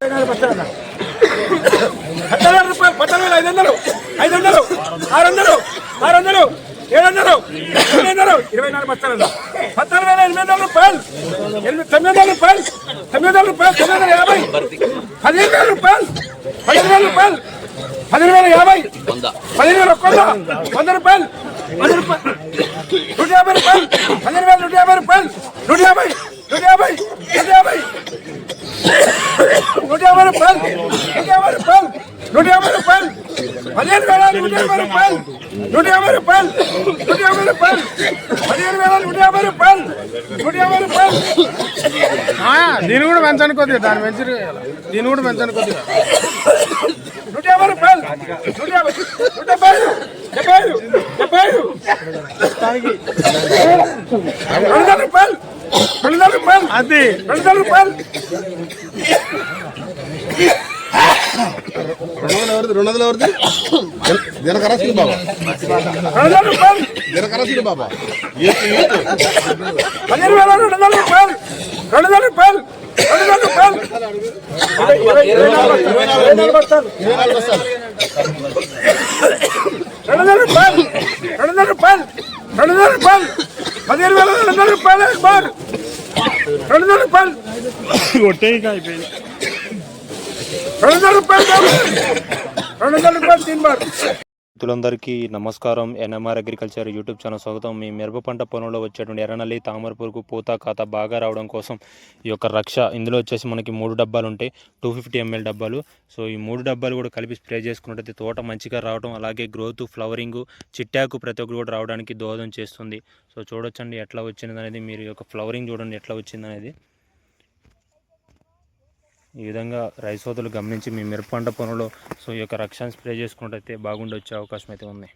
పద్నాలుగు రూపాయలు పద్నాలుగు వేల ఐదు వందలు ఐదు వందలు ఆరు వందలు ఆరు వందలు ఏడు వందలు ఎనిమిది వందలు ఇరవై నాలుగు బస్తాలు. పద్నాలుగు వేల ఎనిమిది వందల రూపాయలు ఎనిమిది తొమ్మిది వందల రూపాయలు తొమ్మిది వందల రూపాయలు తొమ్మిది వందల యాభై పదిహేను వేల రూపాయలు పదిహేను వేల రూపాయలు పదిహేను వేల యాభై పదిహేను వేల ఒక్క వంద వంద రూపాయలు వంద రూపాయలు నూట యాభై రూపాయలు పదిహేను వేల నూట యాభై రూపాయలు నూట యాభై నూట యాభై నూట యాభై నూట యాభై రూపాయలు నూట యాభై రూపాయలు. నూట యాభై రూపాయలు. పదిహేను వేల నూట యాభై రూపాయలు. నూట యాభై రూపాయలు. నూట యాభై రూపాయలు. పదిహేను వేల నూట యాభై రూపాయలు. నూట యాభై రూపాయలు. ఆ, దీన్ని కూడా పెంచండి కొద్దిగా. దాన్ని పెంచి దీన్ని కూడా పెంచండి కొద్దిగా. నూట యాభై రూపాయలు. నూట యాభై నూట డెబ్బై ఐదు. అది రెండు వందల రెండు ఎవరిది రెండు బాబా రెండు బాబా వేల రెండు వందల రూపాయలు రెండు వందల రూపాయలు రెండు వందల రూపాయలు. వందల రూపాయలు. రెండు వందల రూపాయలు. పదిహేను వేల రెండు వందల రూపాయలు బార్ రెండు వందల రూపాయలు. రెండు వందల రూపాయలు. రెండు వందల రూపాయలు తీన్ బార్ రైతులందరికీ నమస్కారం. ఎన్ఎంఆర్ అగ్రికల్చర్ యూట్యూబ్ ఛానల్ స్వాగతం. మీ మిరప పంట పొలంలో వచ్చేటువంటి ఎర్రనల్లి తామర పురుగు పూత ఖాతా బాగా రావడం కోసం ఈ యొక్క రక్ష. ఇందులో వచ్చేసి మనకి మూడు డబ్బాలు ఉంటాయి. టూ ఫిఫ్టీ ఎంఎల్ డబ్బాలు. సో ఈ మూడు డబ్బాలు కూడా కలిపి స్ప్రే చేసుకున్నట్టయితే తోట మంచిగా రావడం అలాగే గ్రోత్ ఫ్లవరింగ్ చిట్టాకు ప్రతి ఒక్కరు కూడా రావడానికి దోహదం చేస్తుంది. సో చూడొచ్చండి ఎట్లా వచ్చింది అనేది మీరు యొక్క ఫ్లవరింగ్ చూడండి ఎట్లా వచ్చింది అనేది ఈ విధంగా రైస్ సోదరులు గమనించి మీ మిరప పంట పొలంలో సో ఈ యొక్క రక్షణ స్ప్రే చేసుకున్నట్టయితే బాగుండి వచ్చే అవకాశం అయితే ఉంది.